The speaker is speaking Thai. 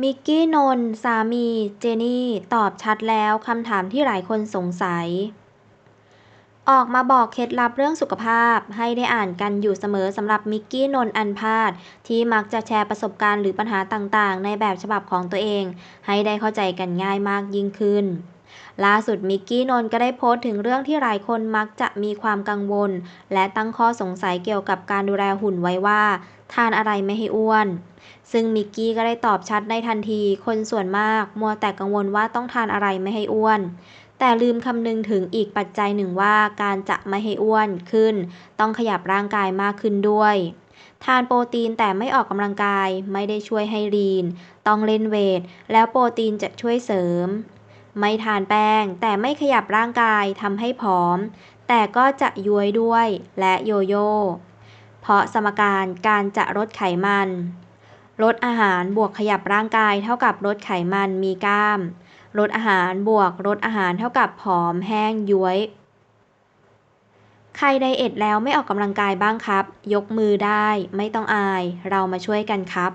มิกกี้ นนท์ สามี เจนี่ ตอบชัดแล้วคำถามที่หลายคนสงสัย ออกมาบอกเคล็ดลับเรื่องสุขภาพให้ได้อ่านกันอยู่เสมอสำหรับมิกกี้ นนท์ อันพาดที่มักจะแชร์ประสบการณ์หรือปัญหาต่างๆ ในแบบฉบับของตัวเอง ให้ได้เข้าใจกันง่ายมากยิ่งขึ้น ล่าสุดมิกกี้นนท์ก็ได้โพสต์ถึงเรื่องที่หลายคนมักจะมีความกังวล และตั้งข้อสงสัยเกี่ยวกับการดูแลหุ่นไว้ว่า ทานอะไรไม่ให้อ้วน ซึ่งมิกกี้ก็ได้ตอบชัดในทันที คนส่วนมากมัวแต่กังวลว่าต้องทานอะไรไม่ให้อ้วนแต่ลืมคำนึงถึงอีกปัจจัยหนึ่งว่าการจะไม่ให้อ้วนขึ้น ต้องขยับร่างกายมากขึ้นด้วย ทานโปรตีนแต่ไม่ออกกำลังกายไม่ได้ช่วยให้ลีน ต้องเล่นเวท แล้วโปรตีนจะช่วยเสริม ไม่ทานแป้ง แต่ไม่ขยับร่างกายทำให้ผอม แต่ก็จะย้วยด้วยและโยโย่เพราะสมการการจะลดไขมัน ลดอาหารบวกขยับร่างกายเท่ากับลดไขมันมีกล้าม ลดอาหารบวกลดอาหารเท่ากับผอมแห้งย้วย ใครไดเอทแล้วไม่ออกกำลังกายบ้างครับ ยกมือได้ไม่ต้องอาย เรามาช่วยกันครับ